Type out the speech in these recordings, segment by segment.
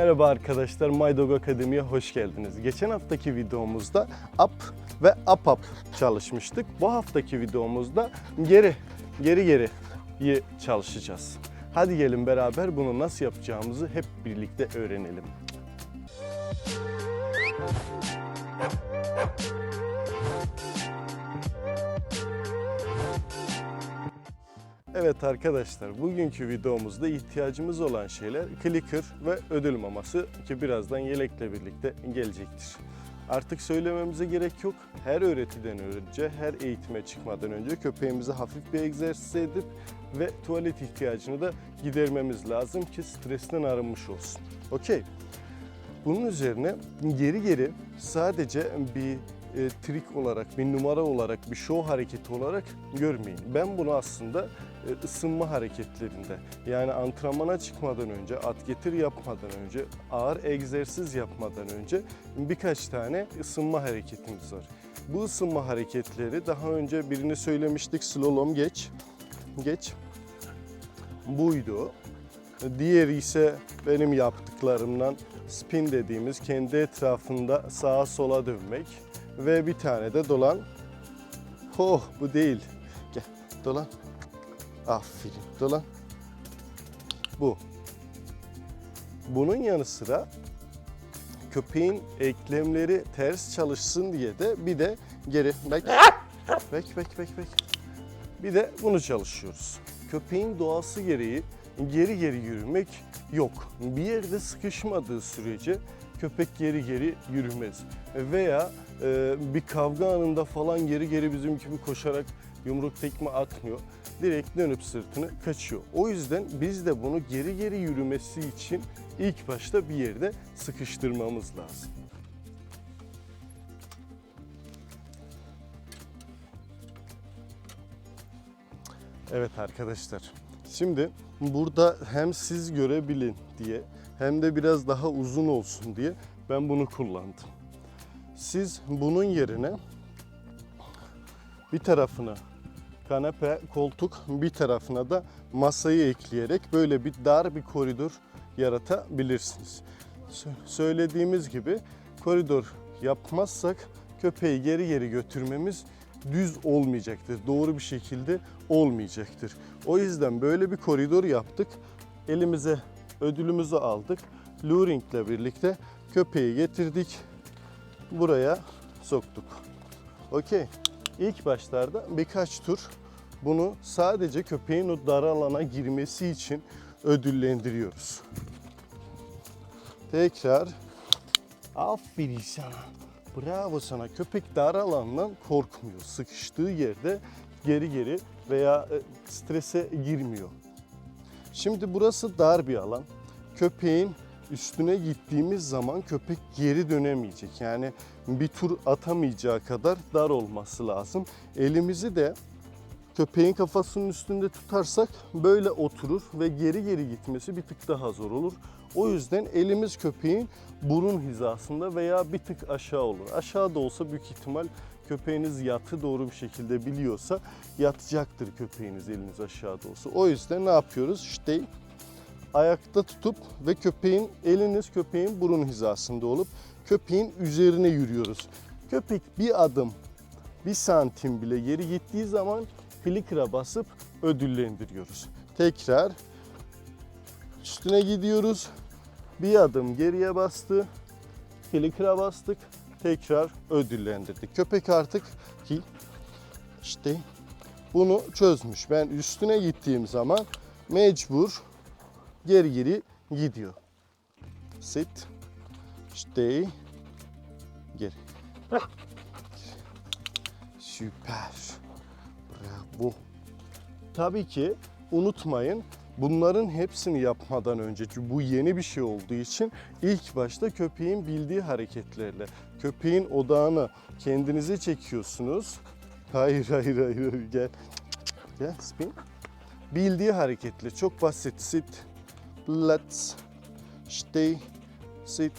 Merhaba arkadaşlar, My Dog Akademi'ye hoş geldiniz. Geçen haftaki videomuzda up ve up up çalışmıştık. Bu haftaki videomuzda geri, geri geriyi çalışacağız. Hadi gelin beraber bunu nasıl yapacağımızı hep birlikte öğrenelim. Evet arkadaşlar, bugünkü videomuzda ihtiyacımız olan şeyler clicker ve ödül maması ki birazdan yelekle birlikte gelecektir. Artık söylememize gerek yok. Her öğretiden önce, her eğitime çıkmadan önce köpeğimize hafif bir egzersiz edip ve tuvalet ihtiyacını da gidermemiz lazım ki stresten arınmış olsun. Okey. Bunun üzerine geri geri sadece bir e, trik olarak, bir numara olarak, bir show hareketi olarak görmeyin. Ben bunu aslında ısınma hareketlerinde yani antrenmana çıkmadan önce, at getir yapmadan önce, ağır egzersiz yapmadan önce birkaç tane ısınma hareketimiz var. Bu ısınma hareketleri daha önce birini söylemiştik slalom geç, geç buydu. Diğeri ise benim yaptıklarımdan spin dediğimiz kendi etrafında sağa sola dönmek ve bir tane de dolan. Oh bu değil. Gel dolan. Aferin dolan. Bu. Bunun yanı sıra köpeğin eklemleri ters çalışsın diye de bir de geri bek bek bek bek bek. Bir de bunu çalışıyoruz. Köpeğin doğası gereği geri geri yürümek yok. Bir yerde sıkışmadığı sürece köpek geri geri yürümez. Veya e, bir kavga anında falan geri geri bizim gibi koşarak yumruk tekme atmıyor. Direkt dönüp sırtını kaçıyor. O yüzden biz de bunu geri geri yürümesi için ilk başta bir yerde sıkıştırmamız lazım. Evet arkadaşlar. Şimdi burada hem siz görebilin diye hem de biraz daha uzun olsun diye ben bunu kullandım. Siz bunun yerine bir tarafına kanepe, koltuk, bir tarafına da masayı ekleyerek böyle bir dar bir koridor yaratabilirsiniz. Sö- Söylediğimiz gibi koridor yapmazsak köpeği geri geri götürmemiz düz olmayacaktır. Doğru bir şekilde olmayacaktır. O yüzden böyle bir koridor yaptık. Elimize ödülümüzü aldık. Luring ile birlikte köpeği getirdik. Buraya soktuk. Okey. İlk başlarda birkaç tur bunu sadece köpeğin o dar alana girmesi için ödüllendiriyoruz. Tekrar aferin sana. Bravo sana. Köpek dar alandan korkmuyor. Sıkıştığı yerde geri geri veya e, strese girmiyor. Şimdi burası dar bir alan. Köpeğin üstüne gittiğimiz zaman köpek geri dönemeyecek. Yani bir tur atamayacağı kadar dar olması lazım. Elimizi de köpeğin kafasının üstünde tutarsak böyle oturur ve geri geri gitmesi bir tık daha zor olur. O yüzden elimiz köpeğin burun hizasında veya bir tık aşağı olur. Aşağıda olsa büyük ihtimal köpeğiniz yatı doğru bir şekilde biliyorsa yatacaktır köpeğiniz eliniz aşağıda olsa. O yüzden ne yapıyoruz? İşte ayakta tutup ve köpeğin eliniz köpeğin burun hizasında olup köpeğin üzerine yürüyoruz. Köpek bir adım bir santim bile geri gittiği zaman flicker'a basıp ödüllendiriyoruz. Tekrar üstüne gidiyoruz. Bir adım geriye bastı. Flicker'a bastık. Tekrar ödüllendirdik. Köpek artık ki işte bunu çözmüş. Ben üstüne gittiğim zaman mecbur geri geri gidiyor. Sit. Stay. Geri. Süper. Bravo. Tabii ki unutmayın bunların hepsini yapmadan önce çünkü bu yeni bir şey olduğu için ilk başta köpeğin bildiği hareketlerle köpeğin odağını kendinize çekiyorsunuz. Hayır hayır hayır gel. Gel spin. Bildiği hareketle çok basit sit. Let's stay sit.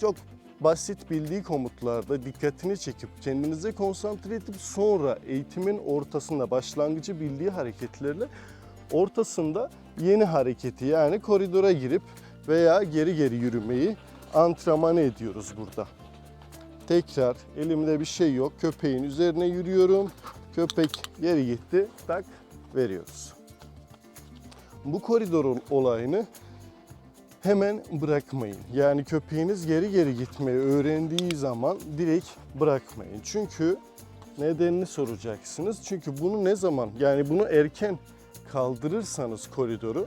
Çok basit bildiği komutlarda dikkatini çekip kendinize konsantre edip sonra eğitimin ortasında başlangıcı bildiği hareketlerle ortasında yeni hareketi yani koridora girip veya geri geri yürümeyi antrenman ediyoruz burada. Tekrar elimde bir şey yok. Köpeğin üzerine yürüyorum. Köpek geri gitti. Tak veriyoruz. Bu koridorun olayını hemen bırakmayın. Yani köpeğiniz geri geri gitmeyi öğrendiği zaman direkt bırakmayın. Çünkü nedenini soracaksınız. Çünkü bunu ne zaman yani bunu erken kaldırırsanız koridoru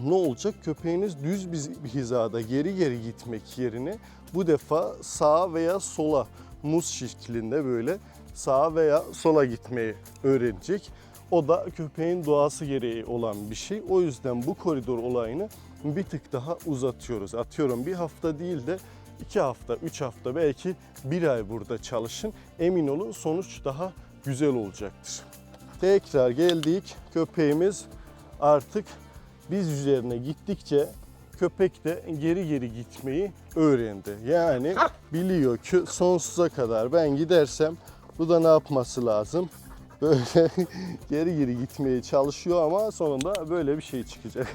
ne olacak? Köpeğiniz düz bir hizada geri geri gitmek yerine bu defa sağa veya sola muz şeklinde böyle sağa veya sola gitmeyi öğrenecek. O da köpeğin doğası gereği olan bir şey. O yüzden bu koridor olayını bir tık daha uzatıyoruz. Atıyorum bir hafta değil de iki hafta, üç hafta belki bir ay burada çalışın. Emin olun sonuç daha güzel olacaktır. Tekrar geldik. Köpeğimiz artık biz üzerine gittikçe köpek de geri geri gitmeyi öğrendi. Yani biliyor ki sonsuza kadar ben gidersem bu da ne yapması lazım? Böyle geri geri gitmeye çalışıyor ama sonunda böyle bir şey çıkacak.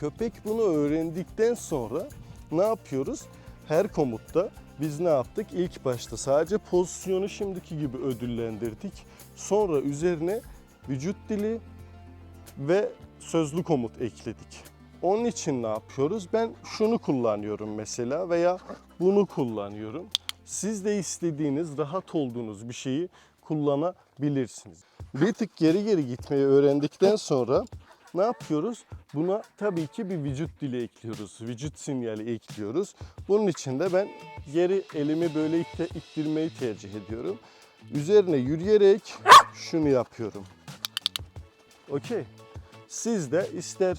Köpek bunu öğrendikten sonra ne yapıyoruz? Her komutta biz ne yaptık? İlk başta sadece pozisyonu şimdiki gibi ödüllendirdik. Sonra üzerine vücut dili ve sözlü komut ekledik. Onun için ne yapıyoruz? Ben şunu kullanıyorum mesela veya bunu kullanıyorum. Siz de istediğiniz, rahat olduğunuz bir şeyi kullanabilirsiniz. Bir tık geri geri gitmeyi öğrendikten sonra ne yapıyoruz? Buna tabii ki bir vücut dili ekliyoruz. Vücut sinyali ekliyoruz. Bunun için de ben geri elimi böyle ittirmeyi tercih ediyorum. Üzerine yürüyerek şunu yapıyorum. Okey. Siz de ister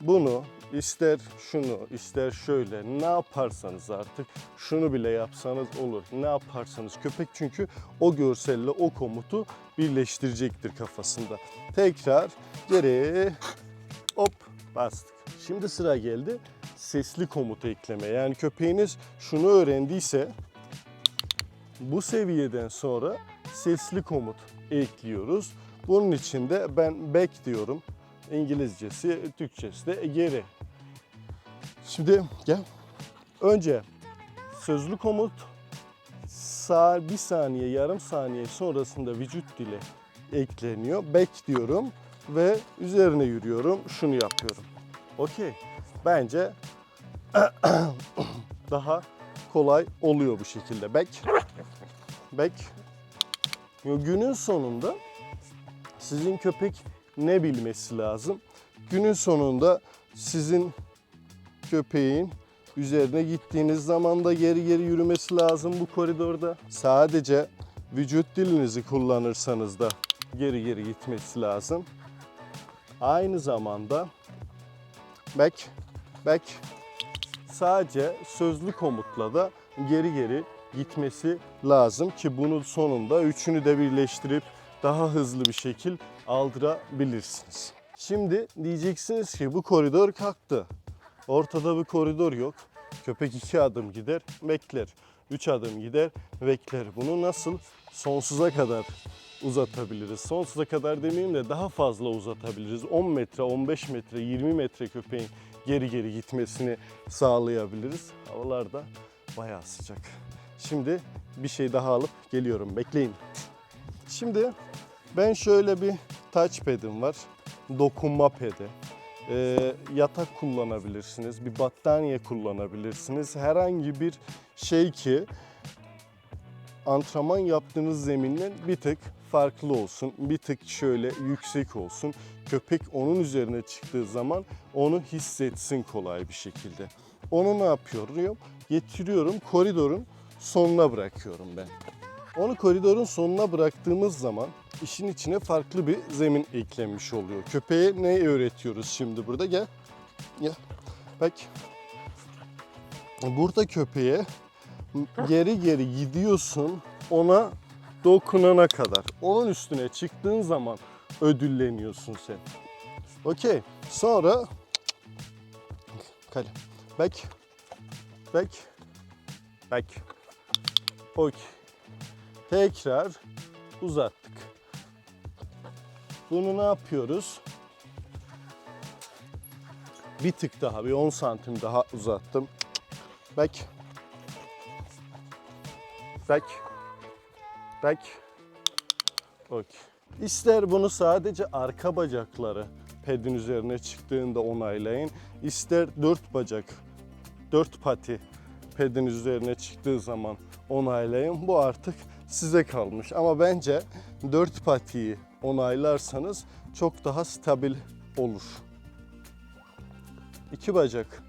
bunu, ister şunu, ister şöyle ne yaparsanız artık şunu bile yapsanız olur. Ne yaparsanız köpek çünkü o görselle o komutu birleştirecektir kafasında. Tekrar geri hop bastık. Şimdi sıra geldi sesli komutu ekleme. Yani köpeğiniz şunu öğrendiyse bu seviyeden sonra sesli komut ekliyoruz. Bunun için de ben back diyorum. İngilizcesi, Türkçesi de geri. Şimdi gel. Önce sözlü komut sağ bir saniye, yarım saniye sonrasında vücut dili ekleniyor. Back diyorum ve üzerine yürüyorum. Şunu yapıyorum. Okey. Bence daha kolay oluyor bu şekilde. Back. Back. Günün sonunda sizin köpek ne bilmesi lazım? Günün sonunda sizin köpeğin üzerine gittiğiniz zaman da geri geri yürümesi lazım bu koridorda. Sadece vücut dilinizi kullanırsanız da geri geri gitmesi lazım. Aynı zamanda back, back sadece sözlü komutla da geri geri gitmesi lazım ki bunun sonunda üçünü de birleştirip daha hızlı bir şekil aldırabilirsiniz. Şimdi diyeceksiniz ki bu koridor kalktı. Ortada bir koridor yok. Köpek iki adım gider, bekler. Üç adım gider, bekler. Bunu nasıl sonsuza kadar uzatabiliriz? Sonsuza kadar demeyeyim de daha fazla uzatabiliriz. 10 metre, 15 metre, 20 metre köpeğin geri geri gitmesini sağlayabiliriz. Havalar da bayağı sıcak. Şimdi bir şey daha alıp geliyorum. Bekleyin. Şimdi ben şöyle bir touchpad'im var. Dokunma pedi. Ee, yatak kullanabilirsiniz, bir battaniye kullanabilirsiniz. Herhangi bir şey ki antrenman yaptığınız zeminden bir tık farklı olsun, bir tık şöyle yüksek olsun. Köpek onun üzerine çıktığı zaman onu hissetsin kolay bir şekilde. Onu ne yapıyorum? Getiriyorum koridorun sonuna bırakıyorum ben. Onu koridorun sonuna bıraktığımız zaman işin içine farklı bir zemin eklenmiş oluyor. Köpeğe ne öğretiyoruz şimdi burada? Gel. Gel. Bak. Burada köpeğe geri geri gidiyorsun ona dokunana kadar. Onun üstüne çıktığın zaman ödülleniyorsun sen. Okey. Sonra kale. Bak. Bak. Bak. Okey. Tekrar uzattık. Bunu ne yapıyoruz? Bir tık daha, bir 10 santim daha uzattım. Back. Back. Back. Okey. İster bunu sadece arka bacakları pedin üzerine çıktığında onaylayın. İster dört bacak, dört pati pedin üzerine çıktığı zaman onaylayın. Bu artık size kalmış. Ama bence dört patiyi onaylarsanız çok daha stabil olur. İki bacak,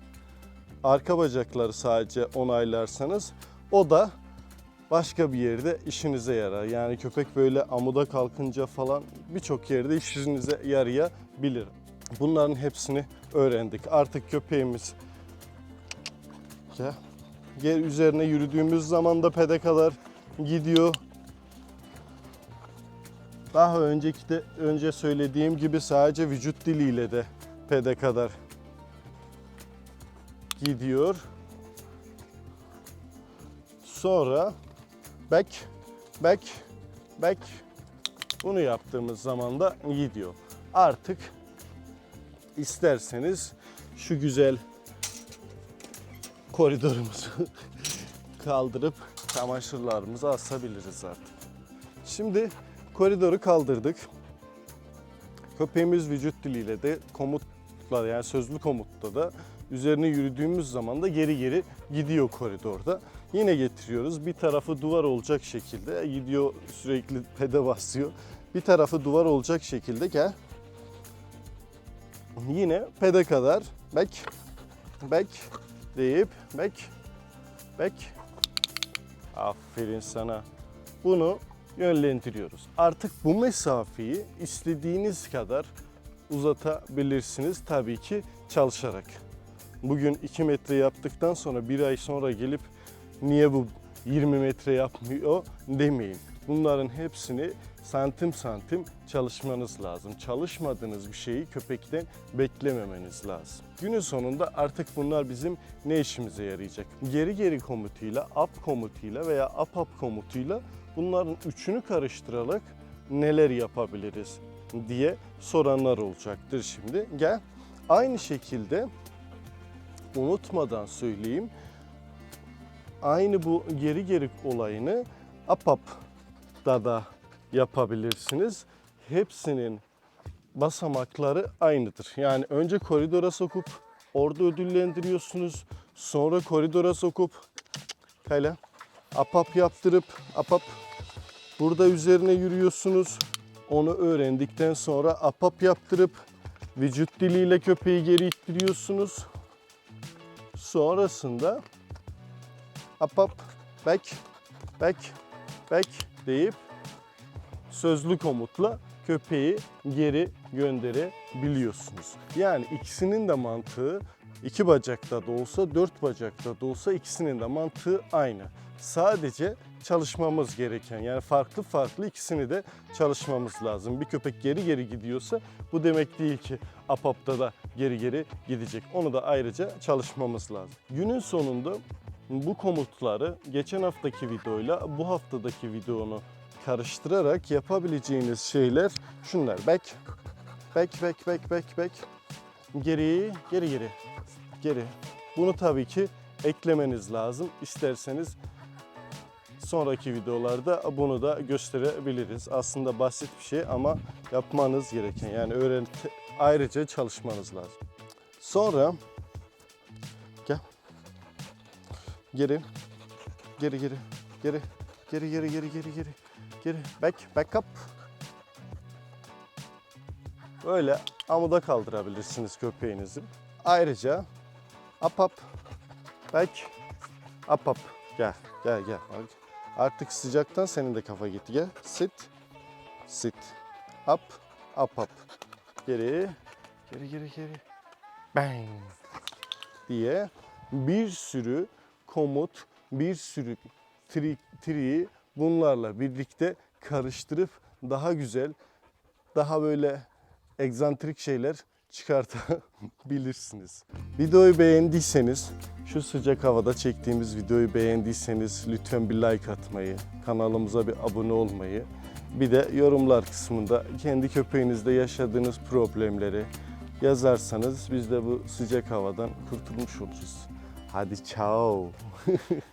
arka bacakları sadece onaylarsanız o da başka bir yerde işinize yarar. Yani köpek böyle amuda kalkınca falan birçok yerde işinize yarayabilir. Bunların hepsini öğrendik. Artık köpeğimiz gel üzerine yürüdüğümüz zaman da pede kadar gidiyor. Daha önceki de önce söylediğim gibi sadece vücut diliyle de pede kadar gidiyor. Sonra back, back, back. Bunu yaptığımız zaman da gidiyor. Artık isterseniz şu güzel koridorumuzu kaldırıp çamaşırlarımızı asabiliriz artık. Şimdi koridoru kaldırdık. Köpeğimiz vücut diliyle de komutla yani sözlü komutta da üzerine yürüdüğümüz zaman da geri geri gidiyor koridorda. Yine getiriyoruz. Bir tarafı duvar olacak şekilde gidiyor sürekli pede basıyor. Bir tarafı duvar olacak şekilde gel. Yine pede kadar back back deyip back back Aferin sana. Bunu yönlendiriyoruz. Artık bu mesafeyi istediğiniz kadar uzatabilirsiniz tabii ki çalışarak. Bugün 2 metre yaptıktan sonra bir ay sonra gelip niye bu 20 metre yapmıyor demeyin. Bunların hepsini santim santim çalışmanız lazım. Çalışmadığınız bir şeyi köpekten beklememeniz lazım. Günün sonunda artık bunlar bizim ne işimize yarayacak? Geri geri komutuyla, up komutuyla veya up up komutuyla bunların üçünü karıştırarak neler yapabiliriz diye soranlar olacaktır şimdi. Gel. Aynı şekilde unutmadan söyleyeyim. Aynı bu geri geri olayını up da yapabilirsiniz. Hepsinin basamakları aynıdır. Yani önce koridora sokup orada ödüllendiriyorsunuz. Sonra koridora sokup kayla apap yaptırıp apap burada üzerine yürüyorsunuz. Onu öğrendikten sonra apap yaptırıp vücut diliyle köpeği geri ittiriyorsunuz. Sonrasında apap back back back deyip sözlü komutla köpeği geri gönderebiliyorsunuz. Yani ikisinin de mantığı iki bacakta da olsa dört bacakta da olsa ikisinin de mantığı aynı. Sadece çalışmamız gereken yani farklı farklı ikisini de çalışmamız lazım. Bir köpek geri geri gidiyorsa bu demek değil ki apapta da geri geri gidecek. Onu da ayrıca çalışmamız lazım. Günün sonunda bu komutları geçen haftaki videoyla bu haftadaki videonu karıştırarak yapabileceğiniz şeyler şunlar. Back, back, back, back, back, back. Geri, geri, geri, geri. Bunu tabii ki eklemeniz lazım. İsterseniz sonraki videolarda bunu da gösterebiliriz. Aslında basit bir şey ama yapmanız gereken yani öğren ayrıca çalışmanız lazım. Sonra gel. Geri. Geri geri. Geri. Geri geri geri geri geri. Geri. Back. Back up. Böyle amuda kaldırabilirsiniz köpeğinizi. Ayrıca up up. Back. Up up. Gel. Gel gel. Bak. Artık sıcaktan senin de kafa gitti. Gel. Sit. Sit. Up. Up up. Geri. Geri geri geri. Bang. Diye bir sürü komut, bir sürü tri, triyi bunlarla birlikte karıştırıp daha güzel, daha böyle egzantrik şeyler çıkartabilirsiniz. Videoyu beğendiyseniz, şu sıcak havada çektiğimiz videoyu beğendiyseniz lütfen bir like atmayı, kanalımıza bir abone olmayı, bir de yorumlar kısmında kendi köpeğinizde yaşadığınız problemleri, yazarsanız biz de bu sıcak havadan kurtulmuş oluruz. Hadi ciao.